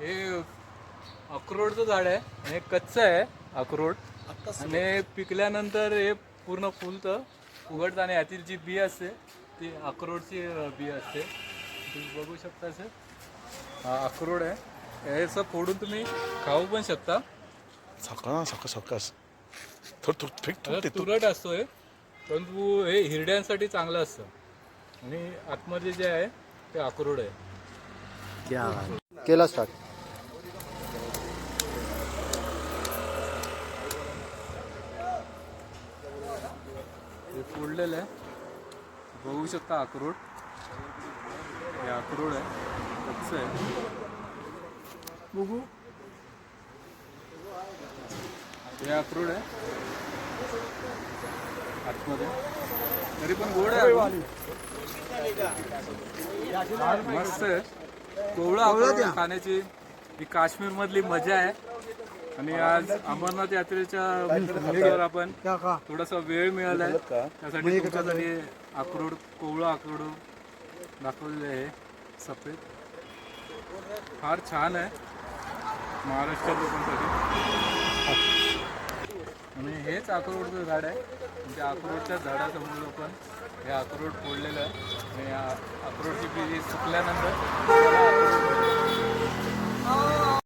हे अक्रोडचं झाड आहे आणि हे कच्चं आहे अक्रोड. आणि हे पिकल्यानंतर हे पूर्ण फुलतं उघडतं आणि यातील जी बी असते ती अक्रोडची बी असते. तुम्ही बघू शकता असे हा अक्रोड आहे. याचं फोडून तुम्ही खाऊ पण शकता. सकाळ सकाळ सकाळ थोडं थोडं फेक ते तुरट असतो हे परंतु हे हिरड्यांसाठी चांगलं असतं. आणि आतमध्ये जे आहे ते अक्रोड आहे. केला स्टार्ट हे फोडलेलं आहे. बघू शकता अक्रोड. हे अक्रोड आहे. कच्चं आहे. बघू. हे अक्रोड आहे. आतमध्ये. तरी पण गोड आहे अजून. मस्त आहे. कोवळं अक्रोड खाण्याची. ही काश्मीर मधली मजा आहे. आणि आज अमरनाथ यात्रेच्या आपण थोडासा वेळ मिळाला आहे त्यासाठी तुमच्यासाठी अक्रोड कोवळा अक्रोड दाखवलेलं आहे. सफेद. फार छान आहे. महाराष्ट्र लोकांसाठी. आणि हेच अक्रोडचं झाड आहे. म्हणजे अक्रोडच्या झाडासमोर आपण हे अक्रोड फोडलेलं आहे. आणि या अक्रोडची बी सुकल्यानंतर